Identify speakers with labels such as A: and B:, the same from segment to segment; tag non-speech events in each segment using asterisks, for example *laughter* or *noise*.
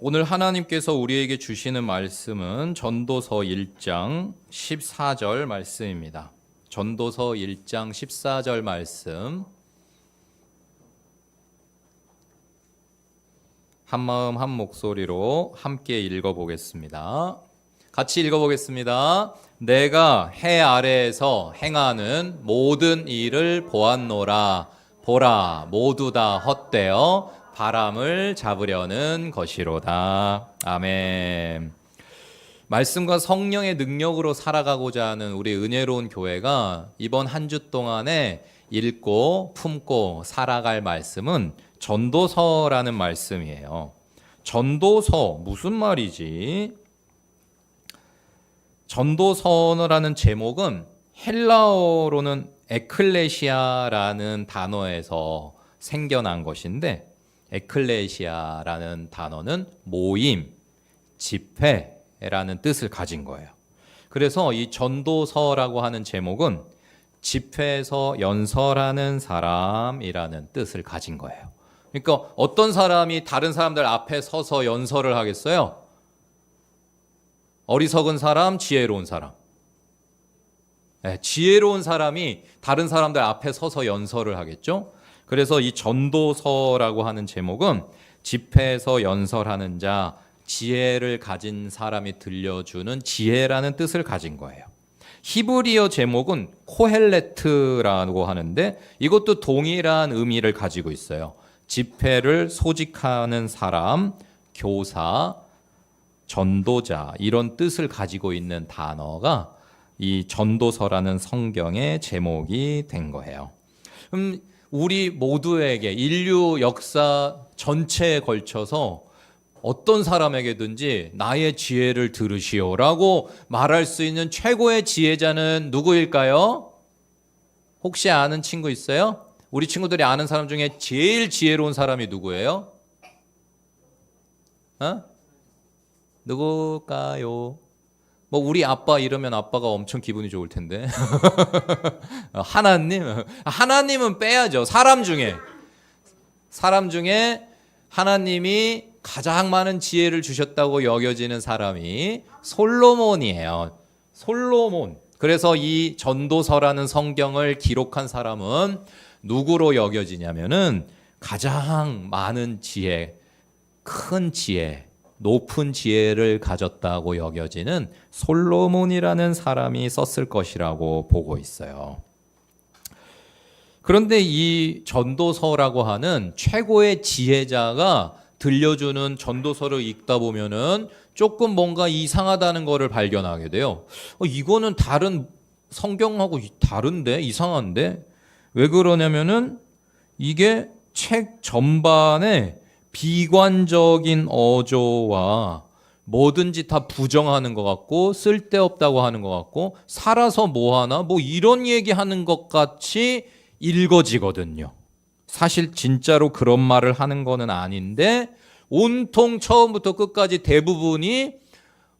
A: 오늘 하나님께서 우리에게 주시는 말씀은 전도서 1장 14절 말씀입니다. 전도서 1장 14절 말씀. 한 마음 한 목소리로 함께 읽어 보겠습니다. 같이 읽어 보겠습니다. 내가 해 아래에서 행하는 모든 일을 보았노라. 보라, 모두 다 헛되어 바람을 잡으려는 것이로다. 아멘. 말씀과 성령의 능력으로 살아가고자 하는 우리 은혜로운 교회가 이번 한 주 동안에 읽고 품고 살아갈 말씀은 전도서라는 말씀이에요. 전도서 무슨 말이지? 전도서라는 제목은 헬라어로는 에클레시아라는 단어에서 생겨난 것인데 에클레시아라는 단어는 모임, 집회라는 뜻을 가진 거예요. 그래서 이 전도서라고 하는 제목은 집회에서 연설하는 사람이라는 뜻을 가진 거예요. 그러니까 어떤 사람이 다른 사람들 앞에 서서 연설을 하겠어요? 어리석은 사람, 지혜로운 사람. 네, 지혜로운 사람이 다른 사람들 앞에 서서 연설을 하겠죠? 그래서 이 전도서라고 하는 제목은 집회에서 연설하는 자, 지혜를 가진 사람이 들려주는 지혜라는 뜻을 가진 거예요. 히브리어 제목은 코헬레트라고 하는데 이것도 동일한 의미를 가지고 있어요. 집회를 소직하는 사람, 교사, 전도자 이런 뜻을 가지고 있는 단어가 이 전도서라는 성경의 제목이 된 거예요. 그럼 우리 모두에게 인류 역사 전체에 걸쳐서 어떤 사람에게든지 나의 지혜를 들으시오라고 말할 수 있는 최고의 지혜자는 누구일까요? 혹시 아는 친구 있어요? 우리 친구들이 아는 사람 중에 제일 지혜로운 사람이 누구예요? 어? 누굴까요? 뭐 우리 아빠 이러면 아빠가 엄청 기분이 좋을 텐데. *laughs* 하나님? 하나님은 빼야죠. 사람 중에. 사람 중에 하나님이 가장 많은 지혜를 주셨다고 여겨지는 사람이 솔로몬이에요. 솔로몬. 그래서 이 전도서라는 성경을 기록한 사람은 누구로 여겨지냐면은 가장 많은 지혜, 큰 지혜, 높은 지혜를 가졌다고 여겨지는 솔로몬이라는 사람이 썼을 것이라고 보고 있어요. 그런데 이 전도서라고 하는 최고의 지혜자가 들려주는 전도서를 읽다 보면은 조금 뭔가 이상하다는 것을 발견하게 돼요. 어, 이거는 다른 성경하고 다른데 이상한데 왜 그러냐면은 이게 책 전반에 비관적인 어조와 뭐든지 다 부정하는 것 같고 쓸데없다고 하는 것 같고 살아서 뭐 하나 뭐 이런 얘기하는 것 같이 읽어지거든요. 사실 진짜로 그런 말을 하는 거는 아닌데 온통 처음부터 끝까지 대부분이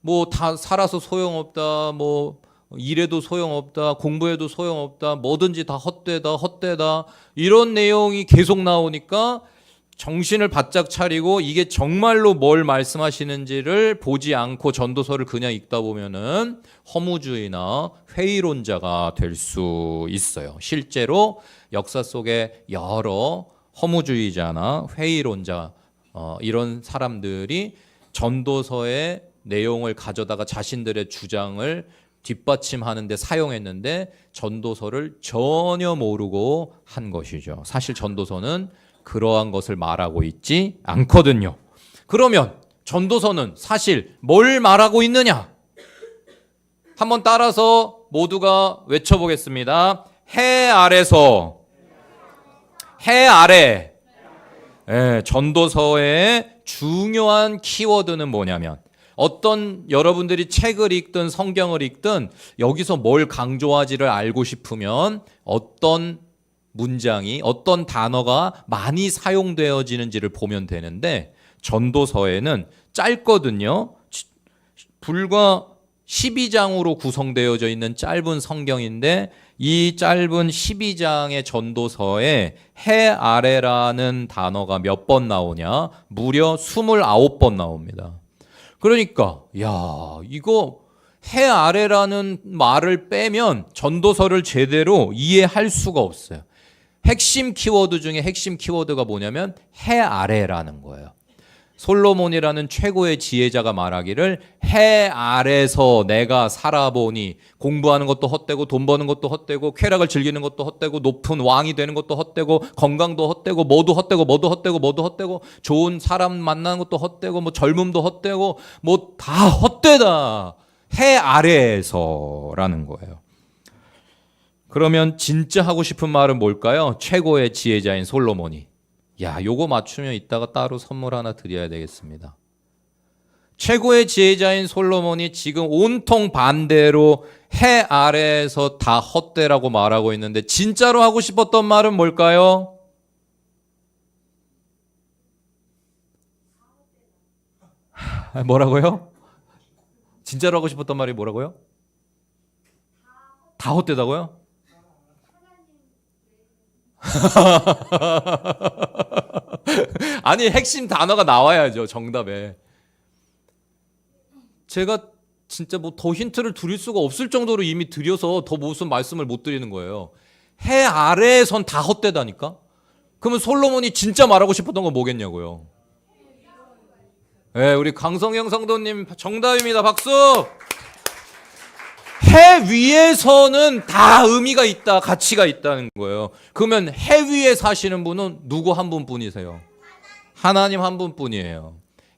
A: 뭐 다 살아서 소용없다 뭐 일해도 소용없다 공부해도 소용없다 뭐든지 다 헛되다 헛되다 이런 내용이 계속 나오니까 정신을 바짝 차리고 이게 정말로 뭘 말씀하시는지를 보지 않고 전도서를 그냥 읽다 보면은 허무주의나 회의론자가 될 수 있어요. 실제로 역사 속에 여러 허무주의자나 회의론자 어, 이런 사람들이 전도서의 내용을 가져다가 자신들의 주장을 뒷받침하는데 사용했는데 전도서를 전혀 모르고 한 것이죠. 사실 전도서는 그러한 것을 말하고 있지 않거든요. 그러면 전도서는 사실 뭘 말하고 있느냐? 한번 따라서 모두가 외쳐보겠습니다. 해 아래서 해 아래 예, 전도서의 중요한 키워드는 뭐냐면 어떤 여러분들이 책을 읽든 성경을 읽든 여기서 뭘 강조하지를 알고 싶으면 어떤 문장이 어떤 단어가 많이 사용되어지는지를 보면 되는데 전도서에는 짧거든요. 불과 12장으로 구성되어져 있는 짧은 성경인데 이 짧은 12장의 전도서에 해 아래라는 단어가 몇 번 나오냐? 무려 29번 나옵니다. 그러니까, 야, 이거 해 아래라는 말을 빼면 전도서를 제대로 이해할 수가 없어요. 핵심 키워드 중에 핵심 키워드가 뭐냐면 해 아래라는 거예요. 솔로몬이라는 최고의 지혜자가 말하기를 해 아래서 내가 살아보니 공부하는 것도 헛되고 돈 버는 것도 헛되고 쾌락을 즐기는 것도 헛되고 높은 왕이 되는 것도 헛되고 건강도 헛되고 뭐도 헛되고 뭐도 헛되고 뭐도 헛되고 좋은 사람 만나는 것도 헛되고 뭐 젊음도 헛되고 뭐 다 헛되다 해 아래에서라는 거예요. 그러면 진짜 하고 싶은 말은 뭘까요? 최고의 지혜자인 솔로몬이 야, 요거 맞추면 이따가 따로 선물 하나 드려야 되겠습니다. 최고의 지혜자인 솔로몬이 지금 온통 반대로 해 아래에서 다 헛되라고 말하고 있는데 진짜로 하고 싶었던 말은 뭘까요? 하, 뭐라고요? 진짜로 하고 싶었던 말이 뭐라고요? 다 헛되다고요? *laughs* 아니 핵심 단어가 나와야죠 정답에. 제가 진짜 뭐 더 힌트를 드릴 수가 없을 정도로 이미 드려서 더 무슨 말씀을 못 드리는 거예요. 해 아래에선 다 헛되다니까. 그러면 솔로몬이 진짜 말하고 싶었던 건 뭐겠냐고요. 네, 우리 강성영 성도님 정답입니다. 박수. 해 위에서는 다 의미가 있다, 가치가 있다는 거예요. 그러면 해 위에 사시는 분은 누구 한 분뿐이세요? 하나님 한 분뿐이에요.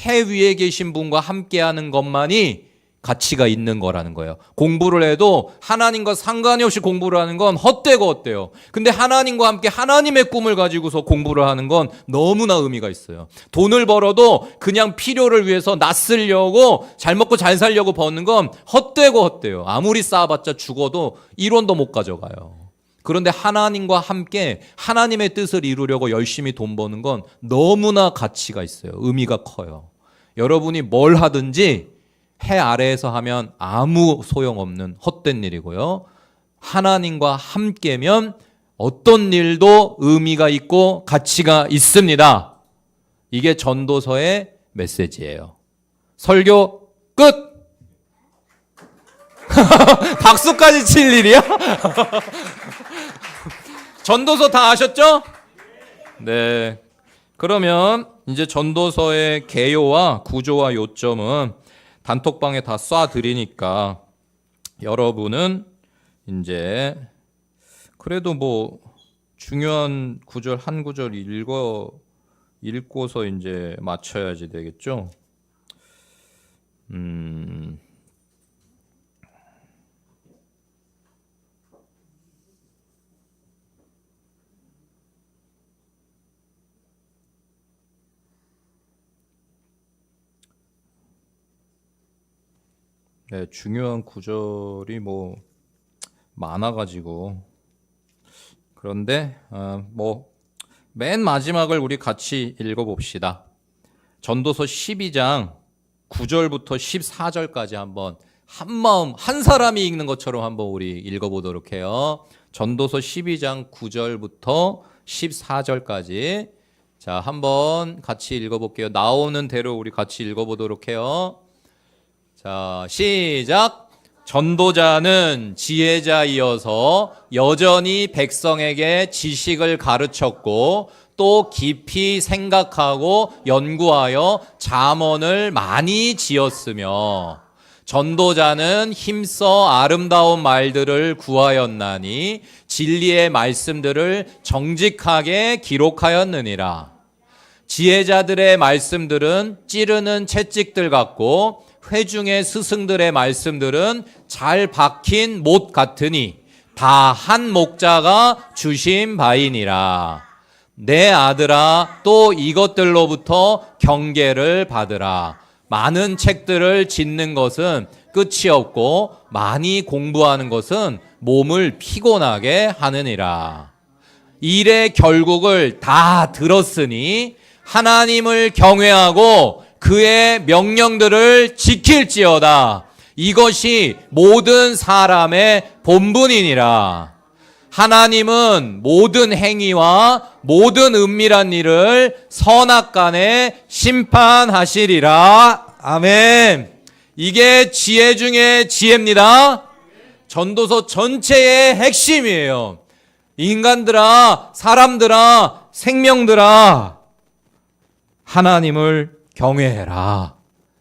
A: 해 위에 계신 분과 함께하는 것만이 가치가 있는 거라는 거예요. 공부를 해도 하나님과 상관이 없이 공부를 하는 건 헛되고 헛돼요. 근데 하나님과 함께 하나님의 꿈을 가지고서 공부를 하는 건 너무나 의미가 있어요. 돈을 벌어도 그냥 필요를 위해서 낯쓰려고 잘 먹고 잘 살려고 버는 건 헛되고 헛돼요. 아무리 쌓아봤자 죽어도 1원도 못 가져가요. 그런데 하나님과 함께 하나님의 뜻을 이루려고 열심히 돈 버는 건 너무나 가치가 있어요. 의미가 커요. 여러분이 뭘 하든지 해 아래에서 하면 아무 소용없는 헛된 일이고요. 하나님과 함께면 어떤 일도 의미가 있고 가치가 있습니다. 이게 전도서의 메시지예요. 설교 끝! *laughs* 박수까지 칠 일이야? *laughs* 전도서 다 아셨죠? 네. 그러면 이제 전도서의 개요와 구조와 요점은 단톡방에 다 쏴 드리니까 여러분은 이제 그래도 뭐 중요한 구절 한 구절 읽어 읽고서 이제 맞춰야지 되겠죠. 음. 네, 중요한 구절이 뭐 많아가지고 그런데 어, 뭐맨 마지막을 우리 같이 읽어봅시다. 전도서 12장 9절부터 14절까지 한번 한 마음 한 사람이 읽는 것처럼 한번 우리 읽어보도록 해요. 전도서 12장 9절부터 14절까지 자 한번 같이 읽어볼게요. 나오는 대로 우리 같이 읽어보도록 해요. 자, 시작. 전도자는 지혜자이어서 여전히 백성에게 지식을 가르쳤고 또 깊이 생각하고 연구하여 잠언을 많이 지었으며 전도자는 힘써 아름다운 말들을 구하였나니 진리의 말씀들을 정직하게 기록하였느니라. 지혜자들의 말씀들은 찌르는 채찍들 같고 회중의 스승들의 말씀들은 잘 박힌 못 같으니 다 한 목자가 주신 바이니라. 내 아들아 또 이것들로부터 경계를 받으라. 많은 책들을 짓는 것은 끝이 없고 많이 공부하는 것은 몸을 피곤하게 하느니라. 일의 결국을 다 들었으니 하나님을 경외하고 그의 명령들을 지킬지어다. 이것이 모든 사람의 본분이니라. 하나님은 모든 행위와 모든 은밀한 일을 선악간에 심판하시리라. 아멘. 이게 지혜 중에 지혜입니다. 전도서 전체의 핵심이에요. 인간들아, 사람들아, 생명들아, 하나님을 경외해라.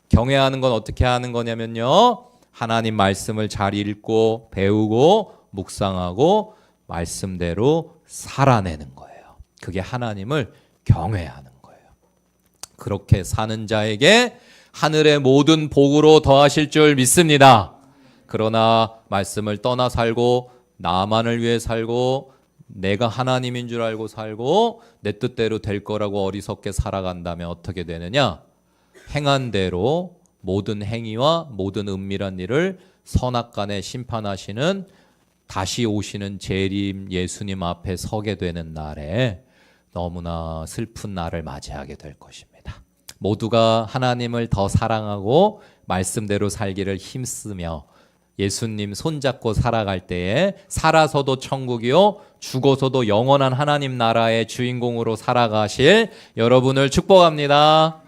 A: 경외하는 건 어떻게 하는 거냐면요. 하나님 말씀을 잘 읽고 배우고 묵상하고 말씀대로 살아내는 거예요. 그게 하나님을 경외하는 거예요. 그렇게 사는 자에게 하늘의 모든 복으로 더하실 줄 믿습니다. 그러나 말씀을 떠나 살고 나만을 위해 살고 내가 하나님인 줄 알고 살고 내 뜻대로 될 거라고 어리석게 살아간다면 어떻게 되느냐? 행한 대로 모든 행위와 모든 은밀한 일을 선악간에 심판하시는 다시 오시는 재림 예수님 앞에 서게 되는 날에 너무나 슬픈 날을 맞이하게 될 것입니다. 모두가 하나님을 더 사랑하고 말씀대로 살기를 힘쓰며 예수님 손잡고 살아갈 때에 살아서도 천국이요 죽어서도 영원한 하나님 나라의 주인공으로 살아가실 여러분을 축복합니다.